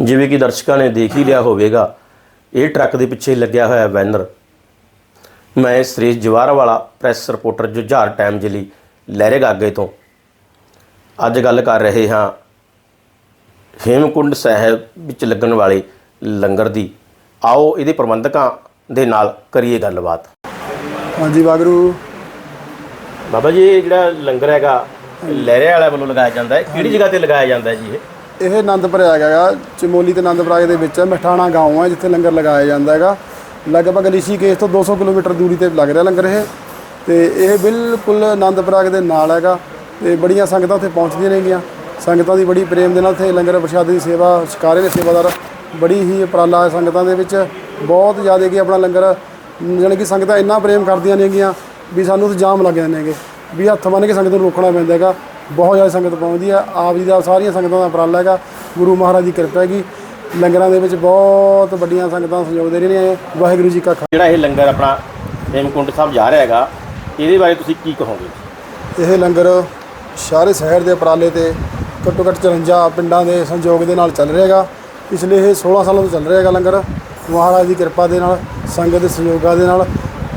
ਜਿਵੇਂ ਕਿ ਦਰਸ਼ਕਾਂ ਨੇ ਦੇਖ ਹੀ ਲਿਆ ਹੋਵੇਗਾ ਇਹ ਟਰੱਕ ਦੇ ਪਿੱਛੇ ਲੱਗਿਆ ਹੋਇਆ ਬੈਨਰ। ਮੈਂ Suresh Jawarawala press reporter Jujhar time ਲਈ ਲਹਿਰੇ ਗਾਗੇ ਤੋਂ। ਅੱਜ ਗੱਲ ਕਰ ਰਹੇ ਹਾਂ ਹੇਮਕੁੰਡ ਸਾਹਿਬ ਵਿੱਚ ਲੱਗਣ ਵਾਲੇ ਲੰਗਰ ਦੀ। ਆਓ ਇਹਦੇ ਪ੍ਰਬੰਧਕਾਂ ਦੇ ਨਾਲ ਕਰੀਏ ਗੱਲਬਾਤ। ਹਾਂਜੀ ਵਾਗਰੂ ਬਾਬਾ ਜੀ ਇਹ ਜਿਹੜਾ ਲੰਗਰ ਹੈਗਾ ਲਹਿਰੇ ਵਾਲਿਆਂ ਵੱਲੋਂ ਲਗਾਇਆ ਜਾਂਦਾ ਹੈ। ਕਿਹੜੀ ਜਗ੍ਹਾ ਤੇ ਲਗਾਇਆ ਜਾਂਦਾ ਹੈ ਜੀ ਇਹ? ਇਹ ਆਨੰਦਪੁਰ ਹੈਗਾ ਚਮੋਲੀ ਤੇ ਆਨੰਦਪੁਰ ਦੇ ਵਿੱਚ ਮਠਾਣਾ ਗਾਉਂ ਹੈ, ਜਿੱਥੇ ਲੰਗਰ ਲਗਾਇਆ ਜਾਂਦਾ ਹੈਗਾ। ਲਗਭਗ ਰਿਸ਼ੀਕੇਸ਼ ਤੋਂ 200 ਕਿਲੋਮੀਟਰ ਦੂਰੀ ਤੇ ਲੱਗ ਰਿਹਾ ਲੰਗਰ ਇਹ। ਤੇ ਇਹ ਬਿਲਕੁਲ ਆਨੰਦਪੁਰ ਦੇ ਨਾਲ ਹੈਗਾ ਤੇ ਬੜੀਆਂ ਸੰਗਤਾਂ ਉੱਥੇ ਪਹੁੰਚਦੀਆਂ ਨੇਗੀਆਂ। ਸੰਗਤਾਂ ਦੀ ਬੜੀ ਪ੍ਰੇਮ ਦੇ ਨਾਲ ਇੱਥੇ ਲੰਗਰ ਪ੍ਰਸ਼ਾਦ ਦੀ ਸੇਵਾ ਸ਼ਿਕਾਰੇ ਦੇ ਸੇਵਾਦਾਰ। ਬੜੀ ਹੀ ਉਪਰਾਲਾ ਹੈ ਸੰਗਤਾਂ ਦੇ ਵਿੱਚ। ਬਹੁਤ ਜ਼ਿਆਦਾ ਕਿ ਆਪਣਾ ਲੰਗਰ ਜਾਣੀ ਕਿ ਸੰਗਤਾਂ ਇੰਨਾ ਪ੍ਰੇਮ ਕਰਦੀਆਂ ਨੇਗੀਆਂ ਵੀ ਸਾਨੂੰ ਤਾਂ ਜਾਮ ਲੱਗ ਜਾਂਦੇ ਨੇਗੇ। ਵੀ ਹੱਥ ਬੰਨ੍ਹ ਕੇ ਸੰਗਤ ਨੂੰ ਰੋਕਣਾ ਪੈਂਦਾ ਹੈਗਾ। ਬਹੁਤ ਜ਼ਿਆਦਾ ਸੰਗਤ ਪਹੁੰਚਦੀ ਹੈ ਆਪ ਜੀ ਦਾ ਸਾਰੀਆਂ ਸੰਗਤਾਂ ਦਾ ਉਪਰਾਲਾ ਹੈਗਾ। ਗੁਰੂ ਮਹਾਰਾਜ ਦੀ ਕਿਰਪਾ ਹੈਗੀ। ਲੰਗਰਾਂ ਦੇ ਵਿੱਚ ਬਹੁਤ ਵੱਡੀਆਂ ਸੰਗਤਾਂ ਸਹਿਯੋਗ ਦੇ ਰਹੀਆਂ ਨੇ। ਵਾਹਿਗੁਰੂ ਜੀ ਕਾ ਖਾਲਸਾ। ਜਿਹੜਾ ਇਹ ਲੰਗਰ ਆਪਣਾ ਹੇਮਕੁੰਡ ਸਾਹਿਬ ਜਾ ਰਿਹਾ ਹੈਗਾ ਇਹਦੇ ਬਾਰੇ ਤੁਸੀਂ ਕੀ ਕਹੋਗੇ? ਇਹ ਲੰਗਰ ਸਾਰੇ ਸ਼ਹਿਰ ਦੇ ਉਪਰਾਲੇ ਤੇ ਘੱਟੋ ਘੱਟ 54 ਪਿੰਡਾਂ ਦੇ ਸੰਯੋਗ ਦੇ ਨਾਲ ਚੱਲ ਰਿਹਾ ਹੈਗਾ। ਪਿਛਲੇ ਇਹ 16 ਸਾਲਾਂ ਤੋਂ ਚੱਲ ਰਿਹਾ ਹੈਗਾ ਲੰਗਰ। ਮਹਾਰਾਜ ਦੀ ਕਿਰਪਾ ਦੇ ਨਾਲ ਸੰਗਤ ਦੇ ਸਹਿਯੋਗਾਂ ਦੇ ਨਾਲ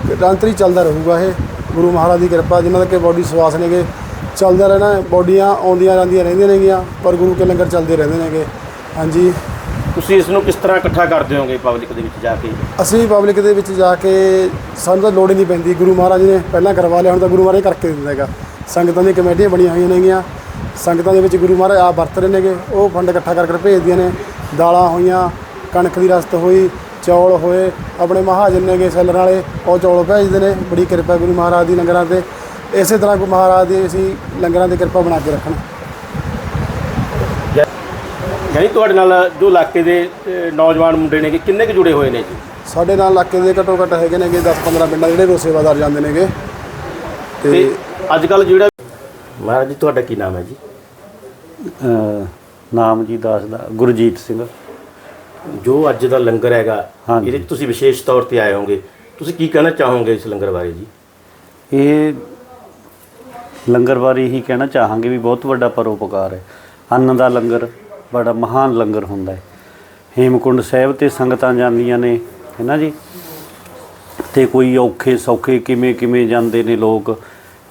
ਨਿਰੰਤਰ ਹੀ ਚੱਲਦਾ ਰਹੂਗਾ ਇਹ। ਗੁਰੂ ਮਹਾਰਾਜ ਦੀ ਕਿਰਪਾ ਜਿਨ੍ਹਾਂ ਦੇ ਕਿ ਬੋਡੀ ਸਵਾਸ ਨੇਗੇ ਚੱਲਦਾ ਰਹਿਣਾ। ਬੋਡੀਆਂ ਆਉਂਦੀਆਂ ਜਾਂਦੀਆਂ ਰਹਿੰਦੀਆਂ ਨੇਗੀਆਂ ਪਰ ਗੁਰੂ ਕੇ ਲੰਗਰ ਚੱਲਦੇ ਰਹਿੰਦੇ ਨੇਗੇ। ਹਾਂਜੀ। ਤੁਸੀਂ ਇਸ ਨੂੰ ਕਿਸ ਤਰ੍ਹਾਂ ਇਕੱਠਾ ਕਰਦੇ ਹੋਗੇ ਪਬਲਿਕ ਦੇ ਵਿੱਚ ਜਾ ਕੇ? ਅਸੀਂ ਪਬਲਿਕ ਦੇ ਵਿੱਚ ਜਾ ਕੇ ਸਾਨੂੰ ਤਾਂ ਲੋੜ ਹੀ ਨਹੀਂ ਪੈਂਦੀ। ਗੁਰੂ ਮਹਾਰਾਜ ਨੇ ਪਹਿਲਾਂ ਕਰਵਾ ਲਿਆ ਹੁਣ ਤਾਂ ਗੁਰੂ ਮਹਾਰਾਜ ਕਰਕੇ ਦਿੰਦਾ ਹੈਗਾ। ਸੰਗਤਾਂ ਦੀਆਂ ਕਮੇਟੀਆਂ ਬਣੀਆਂ ਹੋਈਆਂ ਨੇਗੀਆਂ। ਸੰਗਤਾਂ ਦੇ ਵਿੱਚ ਗੁਰੂ ਮਹਾਰਾਜ ਆਪ ਵਰਤ ਰਹੇ ਨੇਗੇ। ਉਹ ਫੰਡ ਇਕੱਠਾ ਕਰ ਕਰ ਭੇਜਦੀਆਂ ਨੇ। ਦਾਲਾਂ ਹੋਈਆਂ ਕਣਕ ਦੀ ਰਸਤ ਹੋਈ ਚੌਲ ਹੋਏ। ਆਪਣੇ ਮਹਾਜਨ ਨੇਗੇ ਸੈਲਰ ਵਾਲੇ ਉਹ ਚੌਲ ਭੇਜਦੇ ਨੇ। ਬੜੀ ਕਿਰਪਾ ਗੁਰੂ ਮਹਾਰਾਜ ਦੀ ਲੰਗਰਾਂ ਤੇ। ਇਸੇ ਤਰ੍ਹਾਂ ਗੁਰੂ ਮਹਾਰਾਜ ਦੀ ਅਸੀਂ ਲੰਗਰਾਂ ਦੀ ਕਿਰਪਾ ਬਣਾ ਕੇ ਰੱਖਣ। ਯਾਨੀ ਤੁਹਾਡੇ ਨਾਲ ਜੋ ਇਲਾਕੇ ਦੇ ਅਹ, ਨੌਜਵਾਨ ਮੁੰਡੇ ਨੇ ਕਿੰਨੇ ਕੁ ਜੁੜੇ ਹੋਏ ਨੇ ਜੀ? ਸਾਡੇ ਨਾਲ ਇਲਾਕੇ ਦੇ ਘੱਟੋ ਘੱਟ ਹੈਗੇ ਨੇਗੇ 10-15 ਪਿੰਡਾਂ ਜਿਹੜੇ ਰੋ ਸੇਵਾਦਾਰ ਜਾਂਦੇ ਨੇਗੇ। ਤੇ ਤੇ ਅੱਜ ਕੱਲ ਜਿਹੜਾ ਮਹਾਰਾਜ ਜੀ ਤੁਹਾਡਾ ਕੀ ਨਾਮ ਹੈ ਜੀ? ਅਹ ਨਾਮ ਜੀ ਦਾਸ ਦਾ ਗੁਰਜੀਤ ਸਿੰਘ। ਜੋ ਅੱਜ ਦਾ ਲੰਗਰ ਹੈਗਾ ਹਾਂਜੀ। ਇਹਦੇ 'ਚ ਤੁਸੀਂ ਵਿਸ਼ੇਸ਼ ਤੌਰ ਤੇ ਆਏ ਹੋਗੇ ਤੁਸੀਂ ਕੀ ਕਹਿਣਾ ਚਾਹੋਗੇ ਇਸ ਲੰਗਰ ਬਾਰੇ ਜੀ? ਇਹ ਲੰਗਰ ਬਾਰੇ ਹੀ ਕਹਿਣਾ ਚਾਹਾਂਗੇ ਵੀ ਬਹੁਤ ਵੱਡਾ ਪਰਉਪਕਾਰ ਹੈ। ਅੰਨ ਦਾ ਲੰਗਰ ਬੜਾ ਮਹਾਨ ਲੰਗਰ ਹੁੰਦਾ ਹੈ। ਹੇਮਕੁੰਡ ਸਾਹਿਬ ਤੇ ਸੰਗਤਾਂ ਜਾਂਦੀਆਂ ਨੇ ਹੈ ਨਾ ਜੀ? ਤੇ ਕੋਈ ਔਖੇ ਸੌਖੇ ਕਿਵੇਂ ਕਿਵੇਂ ਜਾਂਦੇ ਨੇ ਲੋਕ?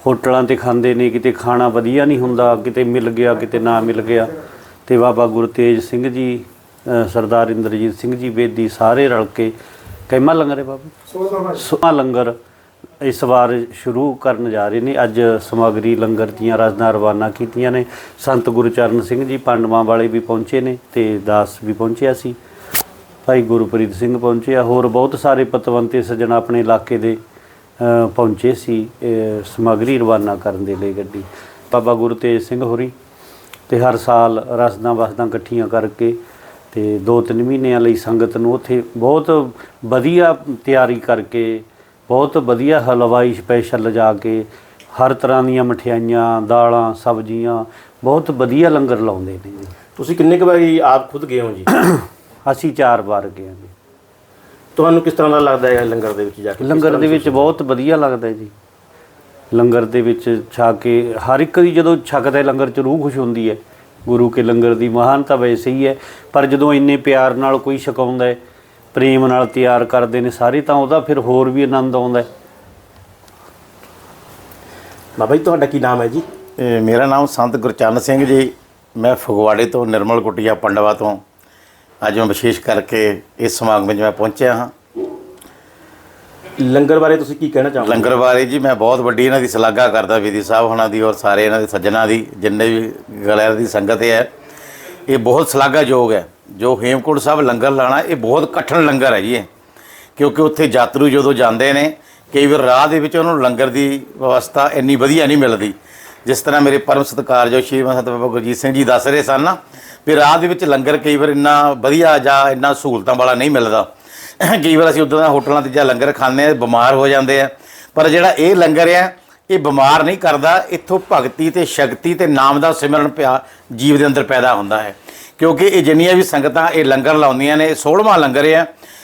ਹੋਟਲਾਂ ਤੇ ਖਾਂਦੇ ਨੇ ਕਿਤੇ ਖਾਣਾ ਵਧੀਆ ਨਹੀਂ ਹੁੰਦਾ ਕਿਤੇ ਮਿਲ ਗਿਆ ਕਿਤੇ ਨਾ ਮਿਲ ਗਿਆ। ਤੇ ਬਾਬਾ ਗੁਰਤੇਜ ਸਿੰਘ ਜੀ ਸਰਦਾਰ ਇੰਦਰਜੀਤ ਸਿੰਘ ਜੀ ਬੇਦੀ ਸਾਰੇ ਰਲ ਕੇ ਕਹਿਮਾ ਲੰਗਰ ਹੈ ਬਾਬਾ? ਸੋਮਾ ਲੰਗਰ ਇਸ ਵਾਰ ਸ਼ੁਰੂ ਕਰਨ ਜਾ ਰਹੇ ਨੇ। ਅੱਜ ਸਮਗਰੀ ਲੰਗਰ ਦੀਆਂ ਰਸਦਾਂ ਰਵਾਨਾ ਕੀਤੀਆਂ ਨੇ। ਸੰਤ ਗੁਰਚਰਨ ਸਿੰਘ ਜੀ ਪਾਂਡਵਾਂ ਵਾਲੇ ਵੀ ਪਹੁੰਚੇ ਨੇ ਤੇ ਦਾਸ ਵੀ ਪਹੁੰਚਿਆ ਸੀ। ਭਾਈ ਗੁਰਪ੍ਰੀਤ ਸਿੰਘ ਪਹੁੰਚੇ ਆ ਹੋਰ ਬਹੁਤ ਸਾਰੇ ਪਤਵੰਤੇ ਸੱਜਣ ਆਪਣੇ ਇਲਾਕੇ ਦੇ ਪਹੁੰਚੇ ਸੀ ਇਹ ਸਮਗਰੀ ਰਵਾਨਾ ਕਰਨ ਦੇ ਲਈ ਗੱਡੀ। ਬਾਬਾ ਗੁਰਤੇਜ ਸਿੰਘ ਹੋਰੀ ਤੇ ਹਰ ਸਾਲ ਰਸਦਾਂ ਵਸਦਾਂ ਇਕੱਠੀਆਂ ਕਰਕੇ ਤੇ ਦੋ ਤਿੰਨ ਮਹੀਨਿਆਂ ਲਈ ਸੰਗਤ ਨੂੰ ਉੱਥੇ ਬਹੁਤ ਵਧੀਆ ਤਿਆਰੀ ਕਰਕੇ ਬਹੁਤ ਵਧੀਆ ਹਲਵਾਈ ਸਪੈਸ਼ਲ ਲਿਜਾ ਕੇ ਹਰ ਤਰ੍ਹਾਂ ਦੀਆਂ ਮਠਿਆਈਆਂ ਦਾਲਾਂ ਸਬਜ਼ੀਆਂ ਬਹੁਤ ਵਧੀਆ ਲੰਗਰ ਲਾਉਂਦੇ ਨੇ ਜੀ। ਤੁਸੀਂ ਕਿੰਨੇ ਕੁ ਵਾਰੀ ਆਪ ਖੁਦ ਗਏ ਹੋ ਜੀ? ਅਸੀਂ ਚਾਰ ਵਾਰ ਗਏ ਹਾਂ ਜੀ। ਤੁਹਾਨੂੰ ਕਿਸ ਤਰ੍ਹਾਂ ਦਾ ਲੱਗਦਾ ਹੈ ਲੰਗਰ ਦੇ ਵਿੱਚ ਜਾ ਕੇ? ਲੰਗਰ ਦੇ ਵਿੱਚ ਬਹੁਤ ਵਧੀਆ ਲੱਗਦਾ ਹੈ ਜੀ। ਲੰਗਰ ਦੇ ਵਿੱਚ ਛਕ ਕੇ ਹਰ ਇੱਕ ਦੀ ਜਦੋਂ ਛਕਦਾ ਹੈ ਲੰਗਰ ਚ ਰੂਹ ਖੁਸ਼ ਹੁੰਦੀ ਹੈ ਗੁਰੂ ਕੇ ਲੰਗਰ ਦੀ ਮਹਾਨਤਾ ਵੈਸੇ ਹੀ ਹੈ ਪਰ ਜਦੋਂ ਇੰਨੇ ਪਿਆਰ ਨਾਲ ਕੋਈ ਛਕਾਉਂਦਾ ਹੈ ਪ੍ਰੇਮ ਨਾਲ ਤਿਆਰ ਕਰਦੇ ਨੇ ਸਾਰੇ ਤਾਂ ਉਹਦਾ ਫਿਰ ਹੋਰ ਵੀ ਆਨੰਦ ਆਉਂਦਾ ਹੈ। ਬਾਬਾ ਜੀ ਤੁਹਾਡਾ ਕੀ ਨਾਮ ਹੈ ਜੀ? ਇਹ ਮੇਰਾ ਨਾਮ ਸੰਤ ਗੁਰਚਰਨ ਸਿੰਘ ਜੀ। ਮੈਂ ਫਗਵਾੜੇ ਤੋਂ ਨਿਰਮਲ ਕੁਟੀਆ ਪੰਡਵਾ ਤੋਂ। ਅੱਜ ਮੈਂ ਵਿਸ਼ੇਸ਼ ਕਰਕੇ ਇਸ ਸਮਾਗਮ ਵਿੱਚ ਮੈਂ ਪਹੁੰਚਿਆ ਹਾਂ। ਲੰਗਰ ਬਾਰੇ ਤੁਸੀਂ ਕੀ ਕਹਿਣਾ ਚਾਹੋਗੇ? ਲੰਗਰ ਬਾਰੇ ਜੀ ਮੈਂ ਬਹੁਤ ਵੱਡੀ ਇਹਨਾਂ ਦੀ ਸ਼ਲਾਘਾ ਕਰਦਾ ਵਿਧੀ ਸਾਹਿਬ ਹੋਣਾ ਦੀ ਔਰ ਸਾਰੇ ਇਹਨਾਂ ਦੇ ਸੱਜਣਾ ਦੀ ਜਿੰਨੇ ਵੀ ਗਲੈਰ ਦੀ ਸੰਗਤ ਹੈ ਇਹ ਬਹੁਤ ਸ਼ਲਾਘਾਯੋਗ ਹੈ। ਜੋ ਹੇਮਕੁੰਟ ਸਾਹਿਬ ਲੰਗਰ ਲਾਣਾ, ਇਹ ਬਹੁਤ ਕਠਿਨ ਲੰਗਰ ਹੈ ਜੀ ਇਹ। ਕਿਉਂਕਿ ਉੱਥੇ ਯਾਤਰੂ ਜਦੋਂ ਜਾਂਦੇ ਨੇ, ਕਈ ਵਾਰ ਰਾਹ ਦੇ ਵਿੱਚ ਉਹਨਾਂ ਨੂੰ ਲੰਗਰ ਦੀ ਵਿਵਸਥਾ ਇੰਨੀ ਵਧੀਆ ਨਹੀਂ ਮਿਲਦੀ। ਜਿਸ ਤਰ੍ਹਾਂ ਮੇਰੇ ਪਰਮ ਸਤਿਕਾਰਯੋਗ ਸ਼੍ਰੀ ਮਹੰਤ ਬਾਬਾ ਗੁਰਜੀਤ ਸਿੰਘ ਜੀ ਦੱਸ ਰਹੇ ਸਨ ਨਾ, ਵੀ ਰਾਹ ਦੇ ਵਿੱਚ ਲੰਗਰ ਕਈ ਵਾਰ ਇੰਨਾ ਵਧੀਆ ਜਾਂ ਇੰਨਾ ਸਹੂਲਤਾਂ ਵਾਲਾ ਨਹੀਂ ਮਿਲਦਾ। ਕਈ ਵਾਰ ਅਸੀਂ ਉੱਦਾਂ ਦੇ ਹੋਟਲਾਂ ਤੇ ਜਾਂ ਲੰਗਰ ਖਾਂਦੇ ਆ ਬਿਮਾਰ ਹੋ ਜਾਂਦੇ ਆ। ਪਰ ਜਿਹੜਾ ਇਹ ਲੰਗਰ ਆ ਇਹ ਬਿਮਾਰ ਨਹੀਂ ਕਰਦਾ, ਇੱਥੋਂ ਭਗਤੀ ਤੇ ਸ਼ਕਤੀ ਤੇ ਨਾਮ ਦਾ ਸਿਮਰਨ ਪਿਆ, ਜੀਵ ਦੇ ਅੰਦਰ ਪੈਦਾ ਹੁੰਦਾ ਹੈ। ਕਿਉਂਕਿ ਇਹ ਜਿੰਨੀਆਂ ਵੀ ਸੰਗਤਾਂ ਇਹ ਲੰਗਰ ਲਾਉਂਦੀਆਂ ਨੇ, ਇਹ 16ਵਾਂ ਲੰਗਰ ਹੈ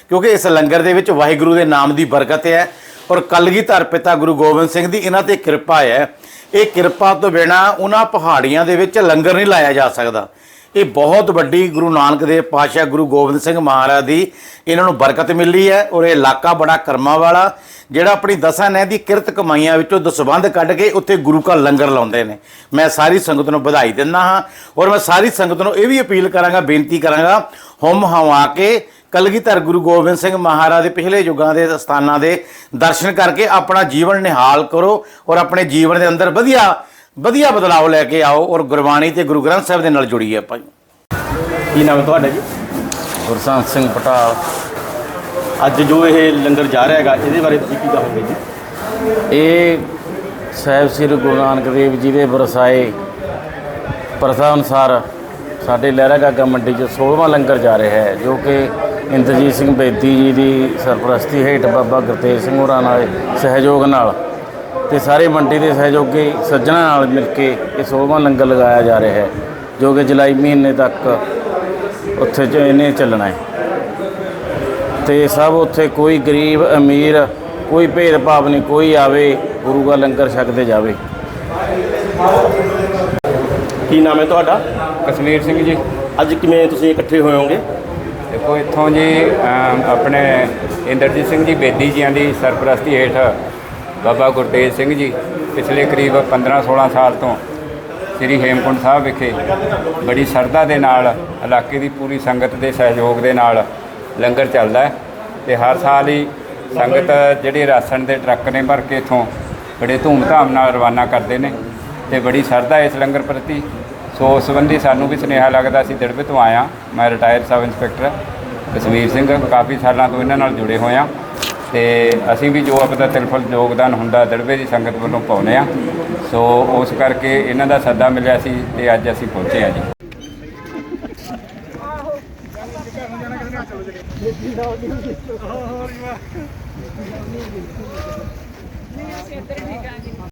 ਕਿਉਂਕਿ ਇਸ ਲੰਗਰ ਦੇ ਵਿੱਚ ਵਾਹਿਗੁਰੂ ਦੇ ਨਾਮ ਦੀ ਬਰਕਤ ਹੈ ਔਰ ਕਲਗੀਧਰ ਪਿਤਾ ਗੁਰੂ ਗੋਬਿੰਦ ਸਿੰਘ ਦੀ ਇਹਨਾਂ ਤੇ ਕਿਰਪਾ ਹੈ ਇਹ ਕਿਰਪਾ ਤੋਂ ਬਿਨਾ ਉਹਨਾਂ ਪਹਾੜੀਆਂ ਦੇ ਵਿੱਚ ਲੰਗਰ ਨਹੀਂ ਲਾਇਆ ਜਾ ਸਕਦਾ। ਇਹ ਬਹੁਤ ਵੱਡੀ ਗੁਰੂ ਨਾਨਕ ਦੇਵ ਪਾਤਸ਼ਾਹ ਗੁਰੂ ਗੋਬਿੰਦ ਸਿੰਘ ਮਹਾਰਾਜ ਦੀ ਇਹਨਾਂ ਨੂੰ ਬਰਕਤ ਮਿਲੀ ਹੈ ਔਰ ਇਹ ਇਲਾਕਾ ਬੜਾ ਕਰਮਾਂ ਵਾਲਾ, ਜਿਹੜਾ ਆਪਣੀ ਦਸਾਂ ਨਹਿ ਦੀ ਕਿਰਤ ਕਮਾਈਆਂ ਵਿੱਚੋਂ ਦਸਵੰਧ ਕੱਢ ਕੇ ਉੱਥੇ ਗੁਰੂ ਕਾ ਲੰਗਰ ਲਾਉਂਦੇ ਨੇ। ਮੈਂ ਸਾਰੀ ਸੰਗਤ ਨੂੰ ਵਧਾਈ ਦਿੰਦਾ ਹਾਂ ਔਰ ਮੈਂ ਸਾਰੀ ਸੰਗਤ ਨੂੰ ਇਹ ਵੀ ਅਪੀਲ ਕਰਾਂਗਾ, ਬੇਨਤੀ ਕਰਾਂਗਾ ਹੁਮ ਹਵਾ ਕੇ ਕਲਗੀਧਰ ਗੁਰੂ ਗੋਬਿੰਦ ਸਿੰਘ ਮਹਾਰਾਜ ਦੇ ਪਿਛਲੇ ਯੁੱਗਾਂ ਦੇ ਸਥਾਨਾਂ ਦੇ ਦਰਸ਼ਨ ਕਰਕੇ ਆਪਣਾ ਜੀਵਨ ਨਿਹਾਲ ਕਰੋ ਔਰ ਆਪਣੇ ਜੀਵਨ ਦੇ ਅੰਦਰ ਵਧੀਆ ਵਧੀਆ ਬਦਲਾਅ ਲੈ ਕੇ ਆਓ ਔਰ ਗੁਰਬਾਣੀ ਤੇ ਗੁਰੂ ਗ੍ਰੰਥ ਸਾਹਿਬ ਦੇ ਨਾਲ ਜੁੜੀਏ ਆਪਾਂ ਜੀ। ਕੀ ਨਾਮ ਹੈ ਤੁਹਾਡਾ ਜੀ? ਗੁਰਸੰਤ ਸਿੰਘ ਪਟਾਲ। ਅੱਜ ਜੋ ਇਹ ਲੰਗਰ ਜਾ ਰਿਹਾ ਹੈਗਾ ਇਹਦੇ ਬਾਰੇ ਤੁਸੀਂ ਕੀ ਕਹੋਗੇ ਜੀ? ਇਹ ਸਾਹਿਬ ਸ੍ਰੀ ਗੁਰੂ ਨਾਨਕ ਦੇਵ ਜੀ ਦੇ ਵਰਸਾਏ ਪ੍ਰਥਾ ਅਨੁਸਾਰ ਸਾਡੇ ਲਹਿਰਾ ਗਾਗਾ ਮੰਡੀ 'ਚ 16ਵਾਂ ਲੰਗਰ ਜਾ ਰਿਹਾ ਹੈ ਜੋ ਕਿ ਇੰਦਰਜੀਤ ਸਿੰਘ ਬੇਦੀ ਜੀ ਦੀ ਸਰਪ੍ਰਸਤੀ ਹੇਠ ਬਾਬਾ ਗੁਰਤੇਜ ਸਿੰਘ ਹੋਰਾਂ ਨਾਲ ਸਹਿਯੋਗ ਨਾਲ ਤੇ ਸਾਰੇ ਮੰਡੀ ਦੇ ਸਹਿਯੋਗੀ ਸੱਜਣਾ ਨਾਲ ਮਿਲ ਕੇ ਇਹ 16ਵਾਂ ਲੰਗਰ ਲਗਾਇਆ ਜਾ ਰਿਹਾ ਹੈ ਜੋ ਕਿ ਜੁਲਾਈ ਮਹੀਨੇ ਤੱਕ ਉੱਥੇ ਚ ਇਹਨੇ ਚੱਲਣਾ ਹੈ। ਤੇ ਸਭ ਉੱਥੇ ਕੋਈ ਗਰੀਬ ਅਮੀਰ ਕੋਈ ਭੇਦਭਾਵ ਨਹੀਂ ਕੋਈ ਆਵੇ ਗੁਰੂ ਦਾ ਲੰਗਰ ਛਕਦੇ ਜਾਵੇ। ਕੀ ਨਾਮ ਹੈ ਤੁਹਾਡਾ? ਕਸ਼ਮੀਰ ਸਿੰਘ ਜੀ। ਅੱਜ ਕਿਵੇਂ ਤੁਸੀਂ ਇਕੱਠੇ ਹੋਏ ਹੋਗੇ ਦੇਖੋ ਇੱਥੋਂ ਜੀ ਆਪਣੇ ਇੰਦਰਜੀਤ ਸਿੰਘ ਜੀ ਬੇਦੀ ਜੀਆਂ ਦੀ ਸਰਪ੍ਰਸਤੀ ਹੇਠ ਬਾਬਾ ਗੁਰਤੇਜ ਸਿੰਘ ਜੀ, ਪਿਛਲੇ ਕਰੀਬ 15-16 ਸਾਲ ਤੋਂ ਸ੍ਰੀ ਹੇਮਕੁੰਟ ਸਾਹਿਬ ਵਿਖੇ ਬੜੀ ਸਰਦਾ ਦੇ ਨਾਲ, ਇਲਾਕੇ ਦੀ ਪੂਰੀ ਸੰਗਤ ਦੇ ਸਹਿਯੋਗ ਦੇ ਨਾਲ ਲੰਗਰ ਚੱਲਦਾ ਹੈ ਤੇ ਹਰ ਸਾਲ ਹੀ ਸੰਗਤ ਜਿਹੜੇ ਰਾਸ਼ਨ ਦੇ ਟਰੱਕ ਨੇ ਭਰ ਕੇ ਇੱਥੋਂ ਬੜੇ ਧੂਮ-ਧਾਮ ਨਾਲ ਰਵਾਨਾ ਕਰਦੇ ਨੇ ਤੇ ਬੜੀ ਸਰਦਾ ਇਸ ਲੰਗਰ ਪ੍ਰਤੀ। ਸੋ ਉਸ ਸੰਬੰਧੀ ਸਾਨੂੰ ਵੀ ਸੁਨੇਹਾ ਲੱਗਦਾ ਸੀ ਦਿੜਬੇ ਤੋਂ ਆਇਆ ਮੈਂ retire sub inspector Kashmir Singh, ਕਾਫੀ ਸਾਲਾਂ ਤੋਂ ਇਹਨਾਂ ਨਾਲ ਜੁੜੇ ਹੋਏ ਆ ਤੇ ਅਸੀਂ ਵੀ ਜੋ ਆਪਦਾ ਤਿਲਫਲ ਯੋਗਦਾਨ ਹੁੰਦਾ ਦਿੜਬੇ ਦੀ ਸੰਗਤ ਵੱਲੋਂ ਪਾਉਨੇ ਆ ਸੋ ਉਸ ਕਰਕੇ ਇਹਨਾਂ ਦਾ ਸੱਦਾ ਮਿਲਿਆ ਸੀ ਤੇ ਅੱਜ ਅਸੀਂ ਪਹੁੰਚੇ ਆ ਜੀ।